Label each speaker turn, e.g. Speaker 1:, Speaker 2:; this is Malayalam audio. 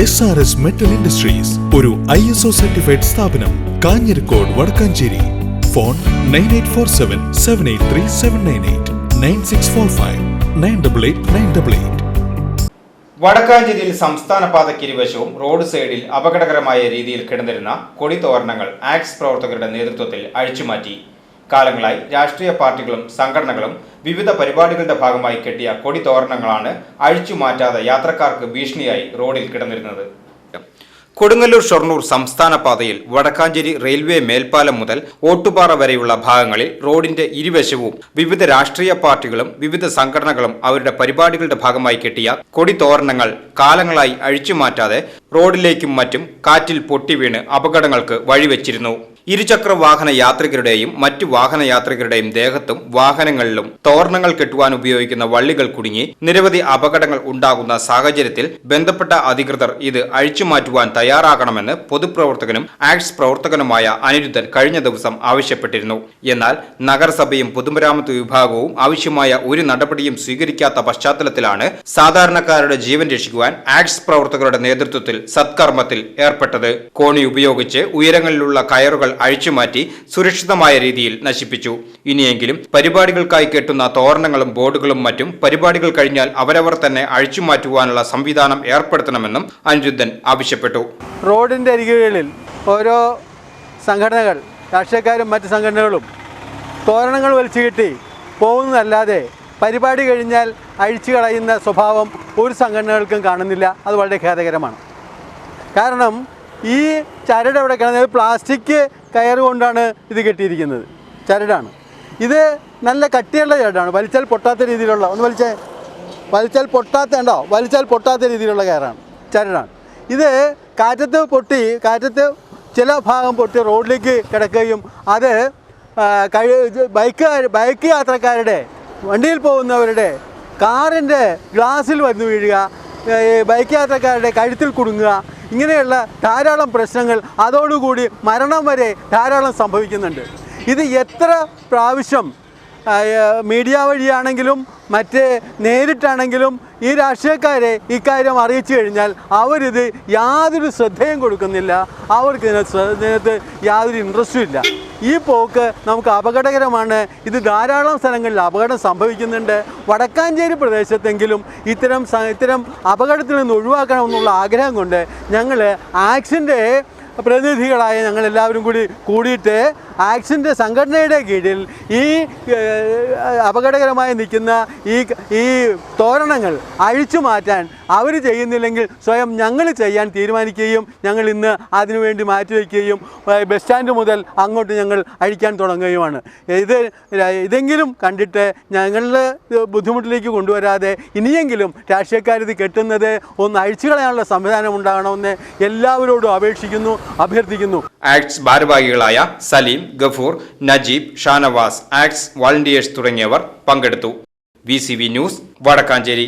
Speaker 1: S R S metal industries ഒരു ഐ എസ് ഒ സർട്ടിഫൈഡ് സ്ഥാപനം Kanjirakode Vadakkanchery. Phone nine eight four seven seven eight three seven nine eight nine six four five nine double eight nine double eight
Speaker 2: വടക്കാഞ്ചേരിയിൽ സംസ്ഥാന പാതയ്ക്കിരുവശവും റോഡ് സൈഡിൽ അപകടകരമായ രീതിയിൽ കിടന്നിരുന്ന കൊടിത്തോരണങ്ങൾ ആക്സ് പ്രവർത്തകരുടെ നേതൃത്വത്തിൽ അഴിച്ചുമാറ്റി. കാലങ്ങളായി രാഷ്ട്രീയ പാർട്ടികളും സംഘടനകളും വിവിധ പരിപാടികളുടെ ഭാഗമായി കെട്ടിയ കൊടിതോരണങ്ങളാണ് അഴിച്ചു മാറ്റാതെ യാത്രക്കാർക്ക് ഭീഷണിയായി റോഡിൽ കിടന്നിരുന്നത്. കൊടുങ്ങല്ലൂർ ഷൊർണൂർ സംസ്ഥാന പാതയിൽ വടക്കാഞ്ചേരി റെയിൽവേ മേൽപ്പാലം മുതൽ ഓട്ടുപാറ വരെയുള്ള ഭാഗങ്ങളിൽ റോഡിന്റെ ഇരുവശവും വിവിധ രാഷ്ട്രീയ പാർട്ടികളും വിവിധ സംഘടനകളും അവരുടെ പരിപാടികളുടെ ഭാഗമായി കെട്ടിയ കൊടിതോരണങ്ങൾ കാലങ്ങളായി അഴിച്ചുമാറ്റാതെ റോഡിലേക്കും മറ്റും കാറ്റിൽ പൊട്ടിവീണ് അപകടങ്ങൾക്ക് വഴിവെച്ചിരുന്നു. ഇരുചക്ര വാഹന യാത്രികരുടെയും മറ്റു വാഹന യാത്രികരുടെയും ദേഹത്തും വാഹനങ്ങളിലും തോരണങ്ങൾ കെട്ടുവാൻ ഉപയോഗിക്കുന്ന വള്ളികൾ കുടുങ്ങി നിരവധി അപകടങ്ങൾ ഉണ്ടാകുന്ന സാഹചര്യത്തിൽ ബന്ധപ്പെട്ട അധികൃതർ ഇത് അഴിച്ചുമാറ്റുവാൻ തയ്യാറാകണമെന്ന് പൊതുപ്രവർത്തകനും ആക്ട്സ് പ്രവർത്തകനുമായ അനിരുദ്ധൻ കഴിഞ്ഞ ദിവസം ആവശ്യപ്പെട്ടിരുന്നു. എന്നാൽ നഗരസഭയും പൊതുമരാമത്ത് വിഭാഗവും ആവശ്യമായ ഒരു നടപടിയും സ്വീകരിക്കാത്ത പശ്ചാത്തലത്തിലാണ് സാധാരണക്കാരുടെ ജീവൻ രക്ഷിക്കുവാൻ ആക്ട്സ് പ്രവർത്തകരുടെ നേതൃത്വത്തിൽ സത്കർമ്മത്തിൽ ഏർപ്പെട്ടത്. കോണി ഉപയോഗിച്ച് ഉയരങ്ങളിലുള്ള കയറുകൾ അഴിച്ചുമാറ്റി സുരക്ഷിതമായ രീതിയിൽ നശിപ്പിച്ചു. ഇനിയെങ്കിലും പരിപാടികൾക്കായി കെട്ടുന്ന തോരണങ്ങളും ബോർഡുകളും മറ്റും പരിപാടികൾ കഴിഞ്ഞാൽ അവരവർ തന്നെ അഴിച്ചുമാറ്റുവാനുള്ള സംവിധാനം ഏർപ്പെടുത്തണമെന്നും അനിരുദ്ധൻ ആവശ്യപ്പെട്ടു.
Speaker 3: റോഡിന്റെ അരികുകളിൽ ഓരോ സംഘടനകൾ രാഷ്ട്രീയക്കാരും മറ്റ് സംഘടനകളും തോരണങ്ങൾ വലിച്ചു കെട്ടി പോകുന്നതല്ലാതെ പരിപാടി കഴിഞ്ഞാൽ അഴിച്ചു കളയുന്ന സ്വഭാവം ഒരു സംഘടനകൾക്കും കാണുന്നില്ല. അത് വളരെ ഖേദകരമാണ്. കാരണം ഈ ചരട് എവിടെ കിടന്നത് പ്ലാസ്റ്റിക് കയർ കൊണ്ടാണ് ഇത് കെട്ടിയിരിക്കുന്നത്. ചരടാണ്. ഇത് നല്ല കട്ടിയുള്ള ചരടാണ്. വലിച്ചാൽ പൊട്ടാത്ത രീതിയിലുള്ള ഒന്ന് വലിച്ചേ. വലിച്ചാൽ പൊട്ടാത്ത ഉണ്ടോ വലിച്ചാൽ പൊട്ടാത്ത രീതിയിലുള്ള കയറാണ്. ചരടാണ്. ഇത് കാറ്റത്ത് പൊട്ടി കാറ്റത്ത് ചില ഭാഗം പൊട്ടി റോഡിലേക്ക് കിടക്കുകയും അത് കഴി ബൈക്ക് ബൈക്ക് യാത്രക്കാരുടെ വണ്ടിയിൽ പോകുന്നവരുടെ കാറിന്റെ ഗ്ലാസിൽ വന്ന് വീഴുക ബൈക്ക് യാത്രക്കാരുടെ കഴുത്തിൽ കുടുങ്ങുക ഇങ്ങനെയുള്ള ധാരാളം പ്രശ്നങ്ങൾ അതോടുകൂടി മരണം വരെ ധാരാളം സംഭവിക്കുന്നുണ്ട്. ഇത് എത്ര പ്രാവശ്യം മീഡിയ വഴിയാണെങ്കിലും മറ്റ് നേരിട്ടാണെങ്കിലും ഈ രാഷ്ട്രീയക്കാരെ ഇക്കാര്യം അറിയിച്ചു കഴിഞ്ഞാൽ അവരിത് യാതൊരു ശ്രദ്ധയും കൊടുക്കുന്നില്ല. അവർക്ക് ഇതിന് ഇതിനകത്ത് യാതൊരു ഇൻട്രസ്റ്റും ഇല്ല. ഈ പോക്ക് നമുക്ക് അപകടകരമാണ്. ഇത് ധാരാളം സ്ഥലങ്ങളിൽ അപകടം സംഭവിക്കുന്നുണ്ട്. വടക്കാഞ്ചേരി പ്രദേശത്തെങ്കിലും ഇത്തരം ഇത്തരം അപകടത്തിൽ നിന്ന് ഒഴിവാക്കണമെന്നുള്ള ആഗ്രഹം കൊണ്ട് ഞങ്ങൾ ആക്സിന്റെ പ്രതിനിധികളായ ഞങ്ങൾ എല്ലാവരും കൂടി കൂടിയിട്ട് ആക്സിന്റെ സംഘടനയുടെ കീഴിൽ ഈ അപകടകരമായി നിൽക്കുന്ന ഈ ഈ തോരണങ്ങൾ അഴിച്ചു മാറ്റാൻ അവർ ചെയ്യുന്നില്ലെങ്കിൽ സ്വയം ഞങ്ങൾ ചെയ്യാൻ തീരുമാനിക്കുകയും ഞങ്ങൾ ഇന്ന് അതിനുവേണ്ടി മാറ്റിവെക്കുകയും ബസ് സ്റ്റാൻഡ് മുതൽ അങ്ങോട്ട് ഞങ്ങൾ അഴിക്കാൻ തുടങ്ങുകയുമാണ്. ഇത് ഇതെങ്കിലും കണ്ടിട്ട് ഞങ്ങളുടെ ബുദ്ധിമുട്ടിലേക്ക് കൊണ്ടുവരാതെ ഇനിയെങ്കിലും രാഷ്ട്രീയക്കാരിത് കെട്ടുന്നത് ഒന്ന് അഴിച്ചു കളയാനുള്ള സംവിധാനം ഉണ്ടാകണമെന്ന് എല്ലാവരോടും അപേക്ഷിക്കുന്നു അഭ്യർത്ഥിക്കുന്നു.
Speaker 2: ആക്ട്സ് ഭാരവാഹികളായ സലീം ഗഫൂർ നജീബ് ഷാനവാസ് ആക്ട്സ് വോളണ്ടിയേഴ്സ് തുടങ്ങിയവർ പങ്കെടുത്തു. V news Vadakkanchery.